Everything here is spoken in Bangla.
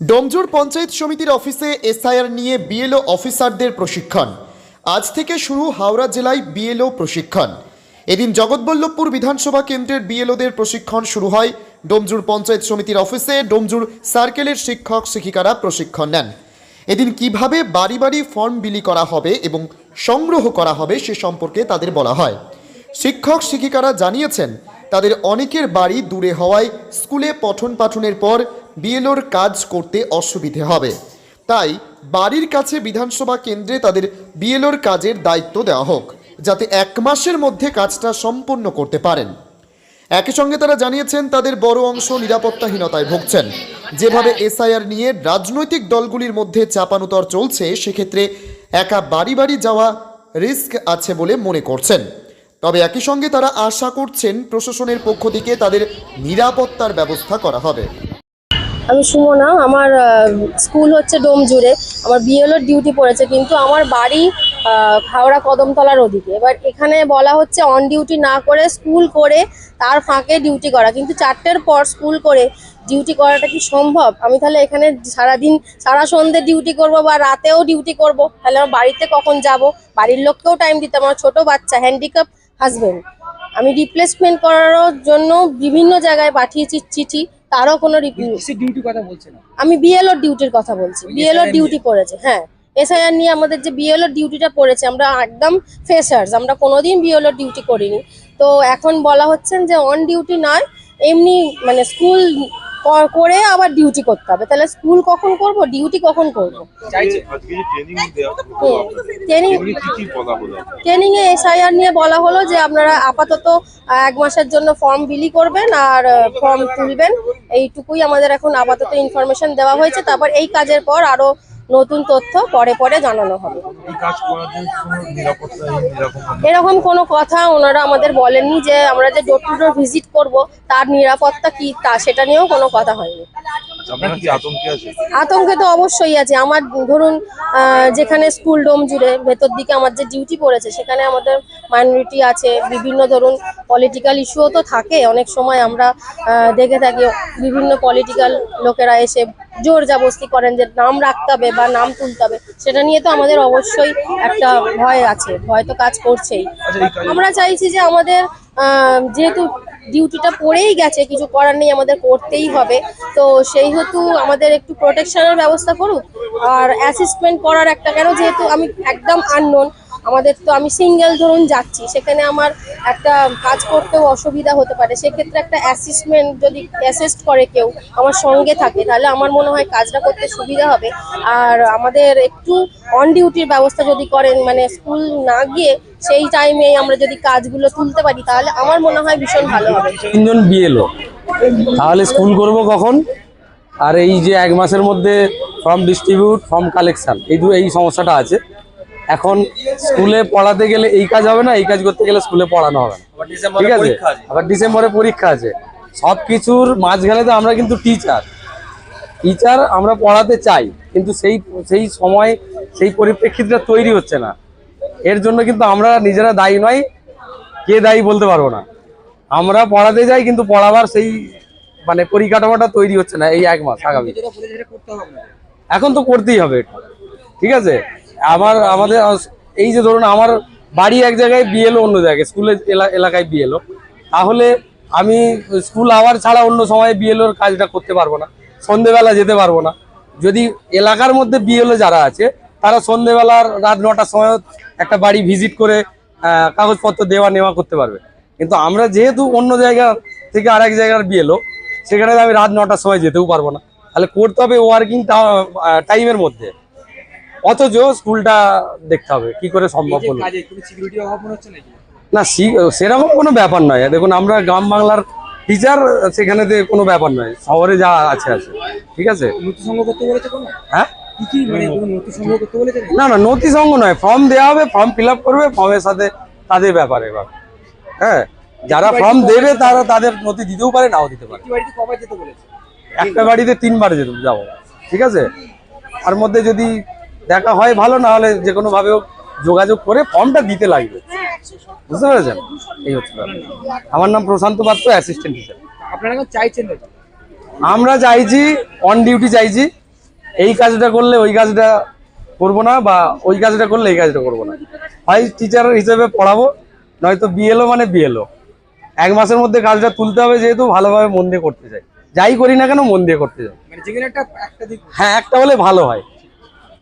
ডোমজুর পঞ্চায়েত সমিতির অফিসে এসআইআর নিয়ে বিএলও অফিসারদের প্রশিক্ষণ। আজ থেকে শুরু হাওড়া জেলায় বিএলও প্রশিক্ষণ। এদিন জগৎবল্লভপুর বিধানসভা কেন্দ্রের বিএলওদের প্রশিক্ষণ শুরু হয়। ডোমজুর পঞ্চায়েত সমিতির অফিসে ডোমজুর সার্কেলের শিক্ষক, শিক্ষিকারা প্রশিক্ষণ নেন। এদিন কীভাবে বাড়ি বাড়ি ফর্ম বিলি করা হবে এবং সংগ্রহ করা হবে সে সম্পর্কে তাদের বলা হয়। শিক্ষক, শিক্ষিকারা জানিয়েছেন, তাদের অনেকের বাড়ি দূরে হওয়ায় স্কুলে পঠন পাঠনের পর বিএলওর কাজ করতে অসুবিধে হবে। তাই বাড়ির কাছে বিধানসভা কেন্দ্রে তাদের বিএলওর কাজের দায়িত্ব দেওয়া হোক, যাতে এক মাসের মধ্যে কাজটা সম্পন্ন করতে পারেন। একই সঙ্গে তারা জানিয়েছেন, তাদের বড় অংশ নিরাপত্তাহীনতায় ভুগছেন। যেভাবে এসআইআর নিয়ে রাজনৈতিক দলগুলির মধ্যে চাপানুতর চলছে, সেক্ষেত্রে একা বাড়ি বাড়ি যাওয়া রিস্ক আছে বলে মনে করছেন। তবে একই সঙ্গে তারা আশা করছেন, প্রশাসনের পক্ষ থেকে তাদের নিরাপত্তার ব্যবস্থা করা হবে। আমি সুমনা, আমার স্কুল হচ্ছে ডোম জুড়ে আমার বিএলওর ডিউটি পড়েছে, কিন্তু আমার বাড়ি হাওড়া কদমতলার ওদিকে। এবার এখানে বলা হচ্ছে অন ডিউটি না করে স্কুল করে তার ফাঁকে ডিউটি করা। কিন্তু চারটের পর স্কুল করে ডিউটি করাটা কি সম্ভব? আমি তাহলে এখানে সারাদিন, সারা সন্ধে ডিউটি করব বা রাতেও ডিউটি করব? তাহলে আমার বাড়িতে কখন যাব? বাড়ির লোককেও টাইম দিতে আমার ছোট বাচ্চা হ্যান্ডিক্যাপ হাজবেন্ড আমি রিপ্লেসমেন্ট করার জন্য বিভিন্ন জায়গায় পাঠিয়েছি চিঠি। তারও কোনো ডিউটি কথা বলছে না? আমি বিএলও ডিউটির কথা বলছি। বিএলও ডিউটি পড়েছে হ্যাঁ। এসআইআর নিয়ে আমাদের যে বিএলও ডিউটিটা পড়েছে আমরা একদম ফ্রেশার্স আমরা কোনোদিন বিএলও ডিউটি করিনি। তো এখন বলা হচ্ছেন যে অন ডিউটি নয় এমনি মানে স্কুল করে আবার ডিউটি করতে হবে। তাহলে স্কুল কখন করব? ডিউটি কখন করব? ট্রেনিং হুম। ট্রেনিং ট্রেনিংয়ে কি কি বলা হলো? ট্রেনিং এ এসআইআর নিয়ে বলা হলো যে আপনারা আপাতত এক মাসের জন্য ফর্ম বিলি করবেন আর ফর্ম তুলবেন। এইটুকুই আমাদের এখন আপাতত ইনফরমেশন দেওয়া হয়েছে। তারপর এই কাজের পর আরও নতুন তথ্য পরে পরে জানানো হবে। এরকম কোনো? কথা ওনারা আমাদের বলেননি যে আমরা যে ডোর টু ডোর ভিজিট করব তার নিরাপত্তা কি তা সেটা নিয়েও কোনো কথা হয়নি। আতঙ্কে আতঙ্কে তো অবশ্যই আছে। আমার ধরুন আহ, যেখানে স্কুল ডোম জুড়ে ভেতর দিকে আমার যে ডিউটি পড়েছে সেখানে আমাদের মাইনরিটি আছে। বিভিন্ন ধরুন পলিটিক্যাল ইস্যুও তো থাকে। অনেক সময় আমরা দেখে থাকি বিভিন্ন পলিটিক্যাল লোকেরা এসে জোর জাবস্তি করেন যে নাম রাখতে হবে বা নাম তুলতে হবে সেটা নিয়ে তো আমাদের অবশ্যই একটা ভয় আছে ভয় তো কাজ করছেই। আচ্ছা আমরা চাইছি যে আমাদের যেহেতু ডিউটিটা পড়েই গেছে কিছু করার নেই আমাদের করতেই হবে তো সেই হেতু আমাদের একটু প্রোটেকশনের ব্যবস্থা করুক আর অ্যাসিস্টমেন্ট করার একটা কেন যেহেতু আমি একদম আননোন আমাদের তো আমি সিঙ্গেল ধরুন যাচ্ছি, সেখানে আমার একটা কাজ করতেও অসুবিধা হতে পারে। সেক্ষেত্রে একটা অ্যাসিস্টমেন্ট যদি অ্যাসিস্ট করে কেউ আমার সঙ্গে থাকে, তাহলে আমার মনে হয় কাজটা করতে সুবিধা হবে। আর আমাদের একটু অন ডিউটির ব্যবস্থা যদি করেন মানে স্কুল না গিয়ে সেই টাইমে আমরা যদি কাজগুলো তুলতে পারি, তাহলে আমার মনে হয় ভীষণ ভালো হবে। তিনজন বিএলও তাহলে স্কুল করব কখন? আর এই যে এক মাসের মধ্যে ফর্ম ডিস্ট্রিবিউট ফর্ম কালেকশন এই দু এই সমস্যাটা আছে। এখন স্কুলে পড়াতে গেলে এই কাজ হবে না এই কাজ করতে গেলে স্কুলে পড়ানো হবে না। ঠিক আছে? আবার ডিসেম্বরে পরীক্ষা আছে। সব কিছুর মাঝখানে তো আমরা কিন্তু টিচার টিচার আমরা পড়াতে চাই কিন্তু সেই সেই সময় সেই পরিপ্রেক্ষিতটা তৈরি হচ্ছে না। এর জন্য কিন্তু আমরা নিজেরা দায়ী নয় কে দায়ী বলতে পারব না। আমরা পড়াতে যাই কিন্তু পড়াবার সেই মানে পরিকাঠামোটা তৈরি হচ্ছে না এই এক মাস আগামী। এখন তো করতেই হবে। ঠিক আছে? আমার আমাদের এই যে ধরুন আমার বাড়ি এক জায়গায় বিএলও অন্য জায়গায় স্কুলের এলা- এলাকায় বিএলও। তাহলে আমি স্কুল আওয়ার ছাড়া অন্য সময় বিএলওর কাজটা করতে পারব না, সন্ধেবেলা যেতে পারব না। যদি এলাকার মধ্যে বিএলও যারা আছে, তারা সন্ধেবেলার রাত নটার সময় একটা বাড়ি ভিজিট করে কাগজপত্র দেওয়া নেওয়া করতে পারবে। কিন্তু আমরা যেহেতু অন্য জায়গা থেকে আরেক জায়গার বিএলও, সেখানে আমি রাত নটার সময় যেতেও পারব না। তাহলে করতে হবে ওয়ার্কিং টাইমের মধ্যে। অথচ স্কুলটা দেখতে হবে কি করে সম্ভব হলো? না সেরকম কোনো ব্যাপার নয়। দেখুন আমরা গ্রাম বাংলার টিচার সেখানেতে কোনো ব্যাপার নয়। শহরে যা আছে আছে। ঠিক আছে? হ্যাঁ? মানে? না না নথি সঙ্গ নয়। ফর্ম দেওয়া হবে ফর্ম ফিল আপ করবে ফর্মের সাথে তাদের ব্যাপার এবার। হ্যাঁ? যারা ফর্ম দেবে তারা তাদের নথি দিতেও পারে নাও দিতে পারে। একটা বাড়িতে তিনবার যেতে যাব। ঠিক আছে? তার মধ্যে যদি দেখা হয় ভালো না হলে যে কোনো ভাবে যোগাযোগ করে ফর্মটা দিতে লাগবে। বুঝতে পেরেছেন? এই হচ্ছে। আমার নাম প্রশান্ত পাত্র অ্যাসিস্ট্যান্ট টিচার আপনারা চাইছেন আমরা চাইছি অন ডিউটি চাইছি এই কাজটা করলে ওই কাজটা করব না বা ওই কাজটা করলে এই কাজটা করব না। হয় টিচার হিসেবে পড়াবো নয়তো বিএলও মানে বিএলও এক মাসের মধ্যে কাজটা তুলতে হবে যেহেতু ভালোভাবে মন দিয়ে করতে চাই। যাই করি না কেন মন দিয়ে করতে চাই। মানে হ্যাঁ একটা হলে ভালো হয়।